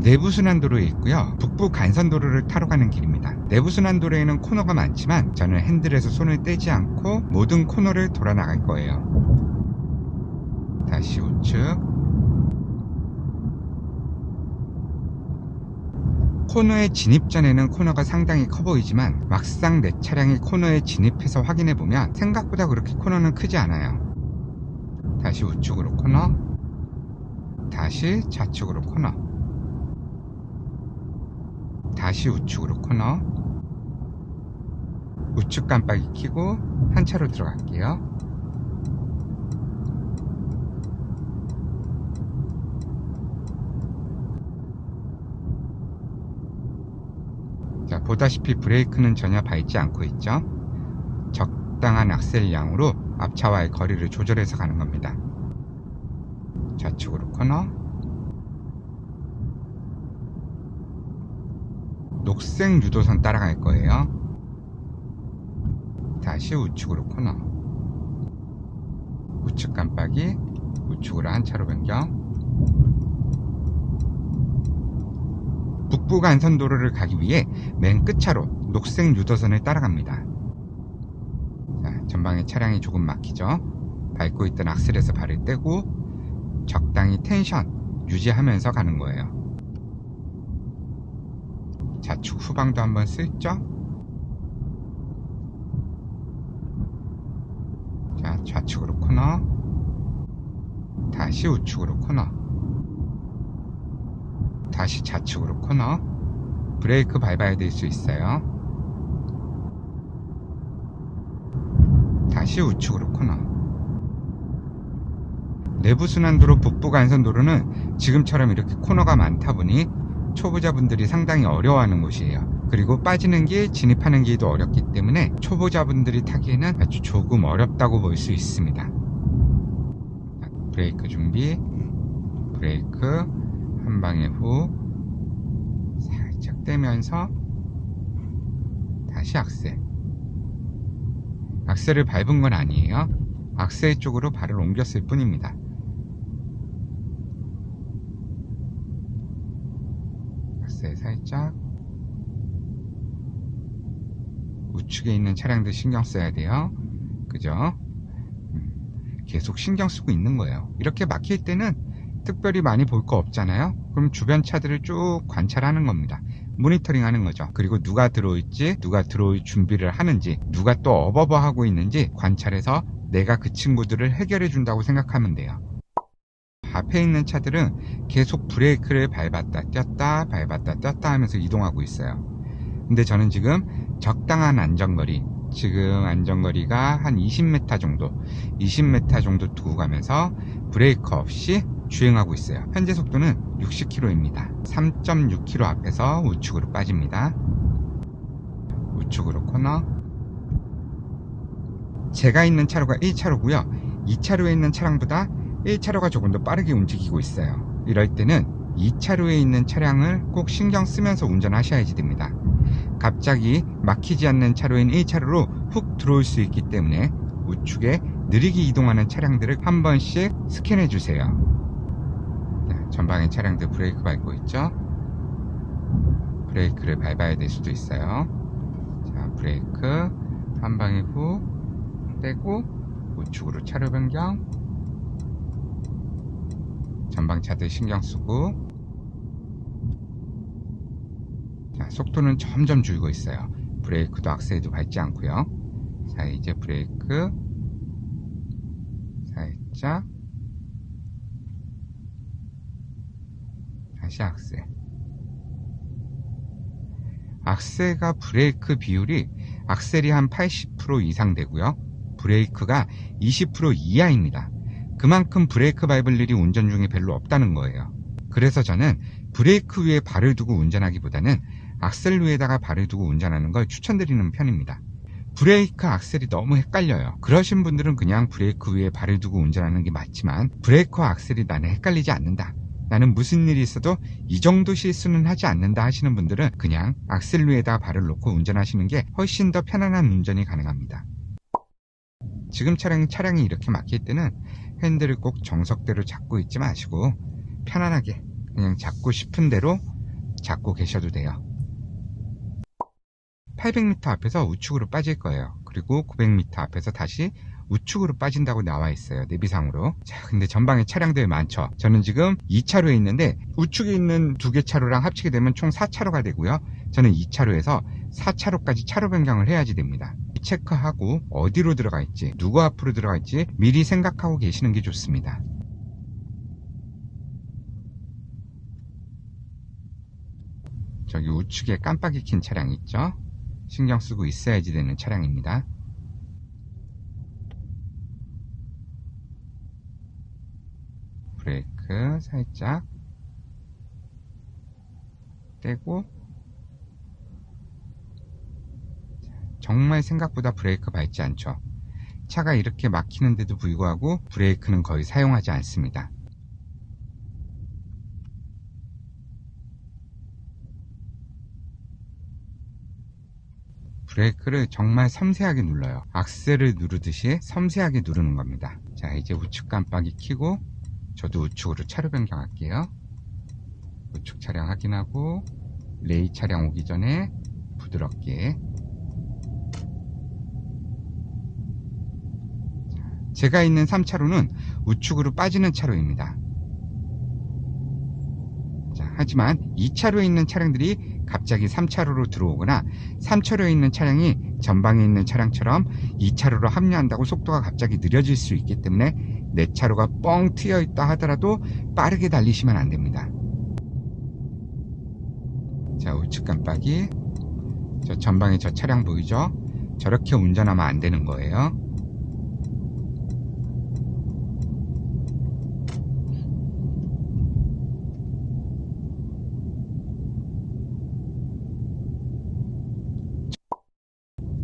내부순환도로에 있고요. 북부 간선도로를 타러 가는 길입니다. 내부순환도로에는 코너가 많지만 저는 핸들에서 손을 떼지 않고 모든 코너를 돌아 나갈 거예요. 다시 우측. 코너에 진입 전에는 코너가 상당히 커 보이지만 막상 내 차량이 코너에 진입해서 확인해 보면 생각보다 그렇게 코너는 크지 않아요. 다시 우측으로 코너, 다시 좌측으로 코너, 다시 우측으로 코너, 우측 깜빡이 켜고 한 차로 들어갈게요. 자, 보다시피 브레이크는 전혀 밟지 않고 있죠. 적당한 악셀 양으로 앞차와의 거리를 조절해서 가는 겁니다. 좌측으로 코너. 녹색 유도선 따라갈 거예요. 다시 우측으로 코너. 우측 깜빡이, 우측으로 한 차로 변경. 북부 간선도로를 가기 위해 맨 끝차로 녹색 유도선을 따라갑니다. 자, 전방에 차량이 조금 막히죠. 밟고 있던 악셀에서 발을 떼고 적당히 텐션 유지하면서 가는 거예요. 좌측 후방도 한번 슬쩍. 자, 좌측으로 코너. 다시 우측으로 코너. 다시 좌측으로 코너. 브레이크 밟아야 될 수 있어요. 다시 우측으로 코너. 내부 순환도로 북부 간선도로는 지금처럼 이렇게 코너가 많다 보니 초보자분들이 상당히 어려워하는 곳이에요. 그리고 빠지는 길, 진입하는 길도 어렵기 때문에 초보자분들이 타기에는 아주 조금 어렵다고 볼 수 있습니다. 브레이크 준비, 브레이크, 한 방에 후, 살짝 떼면서 다시 악셀. 악셀을 밟은 건 아니에요. 악셀 쪽으로 발을 옮겼을 뿐입니다. 악셀 살짝 우측에 있는 차량들 신경 써야 돼요. 그죠? 음, 계속 신경 쓰고 있는 거예요. 이렇게 막힐 때는 특별히 많이 볼 거 없잖아요. 그럼 주변 차들을 쭉 관찰하는 겁니다. 모니터링 하는 거죠. 그리고 누가 들어올지, 누가 들어올 준비를 하는지, 누가 또 어버버 하고 있는지 관찰해서 내가 그 친구들을 해결해 준다고 생각하면 돼요. 앞에 있는 차들은 계속 브레이크를 밟았다 뗐다 밟았다 뗐다 하면서 이동하고 있어요. 근데 저는 지금 적당한 안전거리, 지금 안전거리가 한 20m 정도, 20m 정도 두고 가면서 브레이크 없이 주행하고 있어요. 현재 속도는 60km입니다. 3.6km 앞에서 우측으로 빠집니다. 우측으로 코너. 제가 있는 차로가 1차로고요. 2차로에 있는 차량보다 1차로가 조금 더 빠르게 움직이고 있어요. 이럴 때는 2차로에 있는 차량을 꼭 신경 쓰면서 운전하셔야지 됩니다. 갑자기 막히지 않는 차로인 1차로로 훅 들어올 수 있기 때문에 우측에 느리게 이동하는 차량들을 한 번씩 스캔해 주세요. 전방에 차량들 브레이크 밟고 있죠? 브레이크를 밟아야 될 수도 있어요. 자, 브레이크 한 방에 후 떼고 우측으로 차로 변경 전방 차들 신경 쓰고 자, 속도는 점점 줄고 있어요. 브레이크도 악셀도 밟지 않고요. 자, 이제 브레이크 살짝 다시 악셀. 악셀과 브레이크 비율이 악셀이 한 80% 이상 되고요. 브레이크가 20% 이하입니다. 그만큼 브레이크 밟을 일이 운전 중에 별로 없다는 거예요. 그래서 저는 브레이크 위에 발을 두고 운전하기보다는 악셀 위에다가 발을 두고 운전하는 걸 추천드리는 편입니다. 브레이크 악셀이 너무 헷갈려요. 그러신 분들은 그냥 브레이크 위에 발을 두고 운전하는 게 맞지만 브레이크와 악셀이 나는 헷갈리지 않는다. 나는 무슨 일이 있어도 이 정도 실수는 하지 않는다 하시는 분들은 그냥 악셀 위에다 발을 놓고 운전하시는 게 훨씬 더 편안한 운전이 가능합니다. 지금 차량, 차량이 이렇게 막힐 때는 핸들을 꼭 정석대로 잡고 있지 마시고 편안하게 그냥 잡고 싶은 대로 잡고 계셔도 돼요. 800m 앞에서 우측으로 빠질 거예요. 그리고 900m 앞에서 다시 우측으로 빠진다고 나와 있어요. 내비상으로. 자, 근데 전방에 차량들 많죠. 저는 지금 2차로에 있는데 우측에 있는 두 개 차로랑 합치게 되면 총 4차로가 되고요. 저는 2차로에서 4차로까지 차로 변경을 해야지 됩니다. 체크하고 어디로 들어가 있지, 누구 앞으로 들어가 있지 미리 생각하고 계시는 게 좋습니다. 저기 우측에 깜빡이 킨 차량 있죠? 신경 쓰고 있어야지 되는 차량입니다. 브레이크 살짝 떼고 정말 생각보다 브레이크 밟지 않죠. 차가 이렇게 막히는데도 불구하고 브레이크는 거의 사용하지 않습니다. 브레이크를 정말 섬세하게 눌러요. 악셀을 누르듯이 섬세하게 누르는 겁니다. 자, 이제 우측 깜빡이 켜고 저도 우측으로 차로 변경할게요. 우측 차량 확인하고 레이 차량 오기 전에 부드럽게 제가 있는 3차로는 우측으로 빠지는 차로입니다. 자, 하지만 2차로에 있는 차량들이 갑자기 3차로로 들어오거나 3차로에 있는 차량이 전방에 있는 차량처럼 2차로로 합류한다고 속도가 갑자기 느려질 수 있기 때문에 내 차로가 뻥 트여 있다 하더라도 빠르게 달리시면 안 됩니다. 자, 우측 깜빡이. 저 전방에 저 차량 보이죠? 저렇게 운전하면 안 되는 거예요.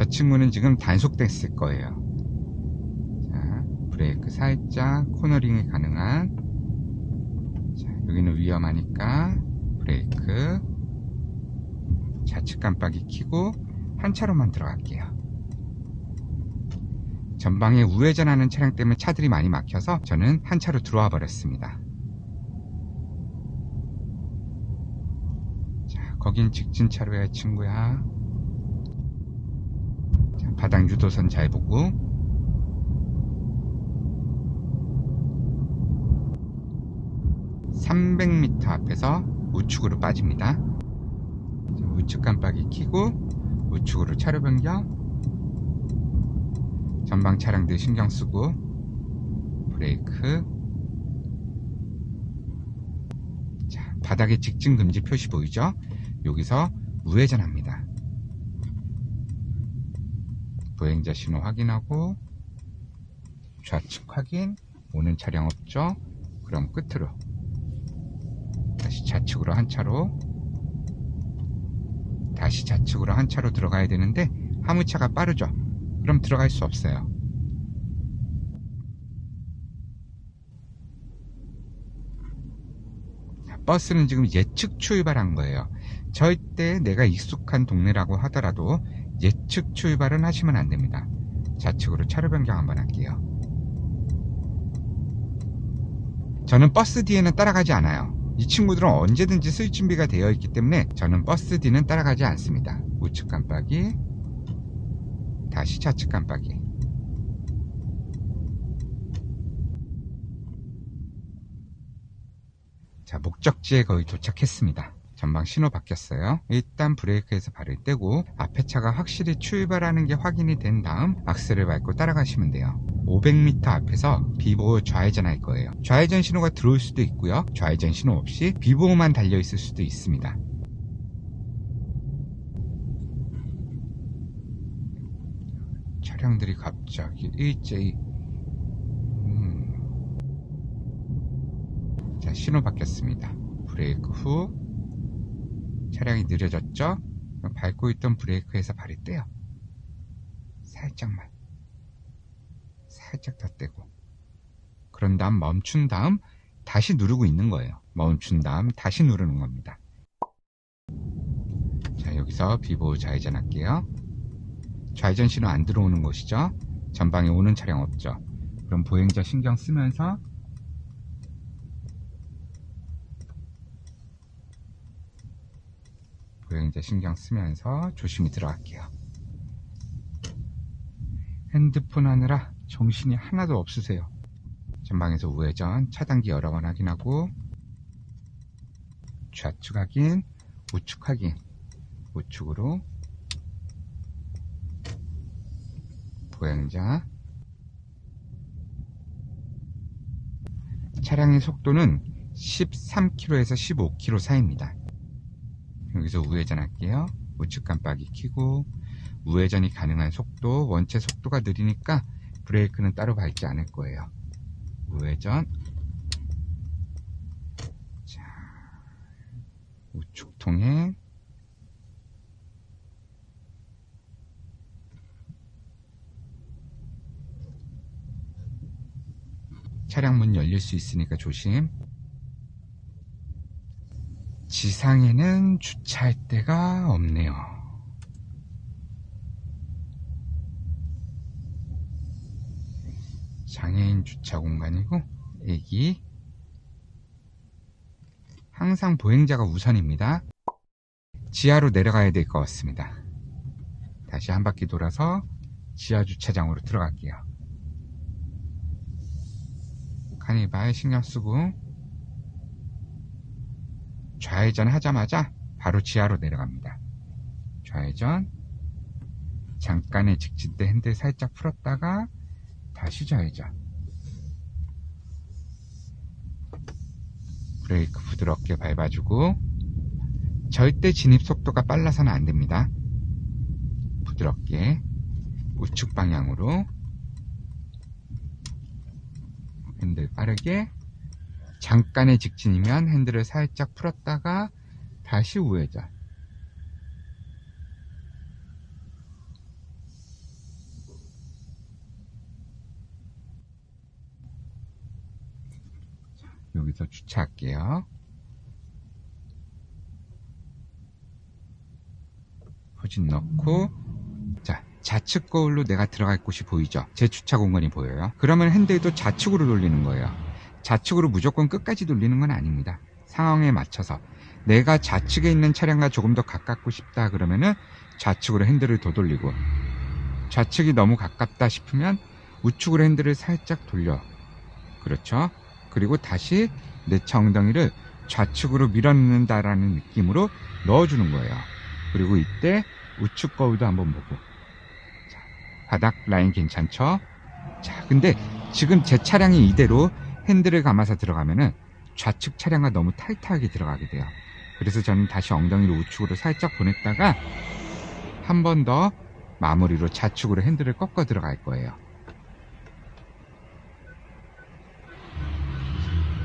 저 친구는 지금 단속됐을 거예요. 자, 브레이크 살짝 코너링이 가능한 자, 여기는 위험하니까 브레이크 좌측 깜빡이 켜고 한 차로만 들어갈게요. 전방에 우회전하는 차량 때문에 차들이 많이 막혀서 저는 한 차로 들어와 버렸습니다. 자, 거긴 직진 차로야 친구야. 자, 바닥 유도선 잘 보고. 300m 앞에서 우측으로 빠집니다. 자, 우측 깜빡이 켜고 우측으로 차로 변경. 전방 차량들 신경 쓰고 브레이크. 자 바닥에 직진 금지 표시 보이죠? 여기서 우회전합니다 보행자 신호 확인하고 좌측 확인 오는 차량 없죠? 그럼 끝으로 다시 좌측으로 한 차로 다시 좌측으로 한 차로 들어가야 되는데 화물차가 빠르죠? 그럼 들어갈 수 없어요. 버스는 지금 예측 출발한 거예요. 절대 내가 익숙한 동네라고 하더라도 예측 출발은 하시면 안 됩니다. 좌측으로 차로 변경 한번 할게요. 저는 버스 뒤에는 따라가지 않아요. 이 친구들은 언제든지 쓸 준비가 되어 있기 때문에 저는 버스 뒤는 따라가지 않습니다. 우측 깜빡이. 다시 좌측 깜빡이. 자 목적지에 거의 도착했습니다 전방 신호 바뀌었어요. 일단 브레이크에서 발을 떼고 앞에 차가 확실히 출발하는 게 확인이 된 다음 악셀을 밟고 따라가시면 돼요. 500m 앞에서 비보호 좌회전 할 거예요. 좌회전 신호가 들어올 수도 있고요. 좌회전 신호 없이 비보호만 달려 있을 수도 있습니다. 차량들이 갑자기 일제히 음. 자 신호 바뀌었습니다. 브레이크 후 차량이 느려졌죠? 밟고 있던 브레이크에서 발이 떼요. 살짝만. 살짝 더 떼고. 그런 다음 멈춘 다음 다시 누르고 있는 거예요. 멈춘 다음 다시 누르는 겁니다. 자 여기서 비보호 좌회전 할게요. 좌회전 신호 안 들어오는 곳이죠? 전방에 오는 차량 없죠? 그럼 보행자 신경 쓰면서 보행자 신경 쓰면서 조심히 들어갈게요. 핸드폰 하느라 정신이 하나도 없으세요. 전방에서 우회전 차단기 여러 번 확인하고 좌측 확인, 우측 확인, 우측으로 보행자 차량의 속도는 13km에서 15km 사이입니다. 여기서 우회전 할게요. 우측 깜빡이 켜고 우회전이 가능한 속도, 원체 속도가 느리니까 브레이크는 따로 밟지 않을 거예요. 우회전 자, 우측 통행 차량 문 열릴 수 있으니까 조심. 지상에는 주차할 데가 없네요. 장애인 주차 공간이고, 애기. 항상 보행자가 우선입니다. 지하로 내려가야 될 것 같습니다. 다시 한 바퀴 돌아서 지하 주차장으로 들어갈게요. 카니발 신경 쓰고 좌회전 하자마자 바로 지하로 내려갑니다. 좌회전 잠깐의 직진대 핸들 살짝 풀었다가 다시 좌회전 브레이크 부드럽게 밟아주고 절대 진입 속도가 빨라서는 안 됩니다. 부드럽게 우측 방향으로 핸들 빠르게 잠깐의 직진이면 핸들을 살짝 풀었다가 다시 우회전. 여기서 주차할게요. 후진 넣고. 자 좌측 거울로 내가 들어갈 곳이 보이죠? 제 주차 공간이 보여요. 그러면 핸들도 좌측으로 돌리는 거예요 좌측으로 무조건 끝까지 돌리는 건 아닙니다. 상황에 맞춰서 내가 좌측에 있는 차량과 조금 더 가깝고 싶다 그러면은 좌측으로 핸들을 더 돌리고 좌측이 너무 가깝다 싶으면 우측으로 핸들을 살짝 돌려. 그렇죠? 그리고 다시 내 차 엉덩이를 좌측으로 밀어넣는다라는 느낌으로 넣어주는 거예요. 그리고 이때 우측 거울도 한번 보고. 자, 바닥 라인 괜찮죠? 자 근데 지금 제 차량이 이대로 핸들을 감아서 들어가면은 좌측 차량과 너무 타이트하게 들어가게 돼요 그래서 저는 다시 엉덩이를 우측으로 살짝 보냈다가 한 번 더 마무리로 좌측으로 핸들을 꺾어 들어갈 거예요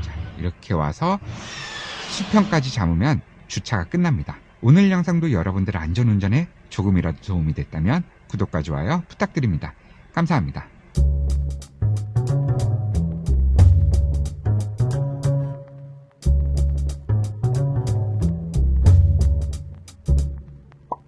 자, 이렇게 와서 수평까지 잡으면 주차가 끝납니다 오늘 영상도 여러분들 안전운전에 조금이라도 도움이 됐다면 구독과 좋아요 부탁드립니다. 감사합니다.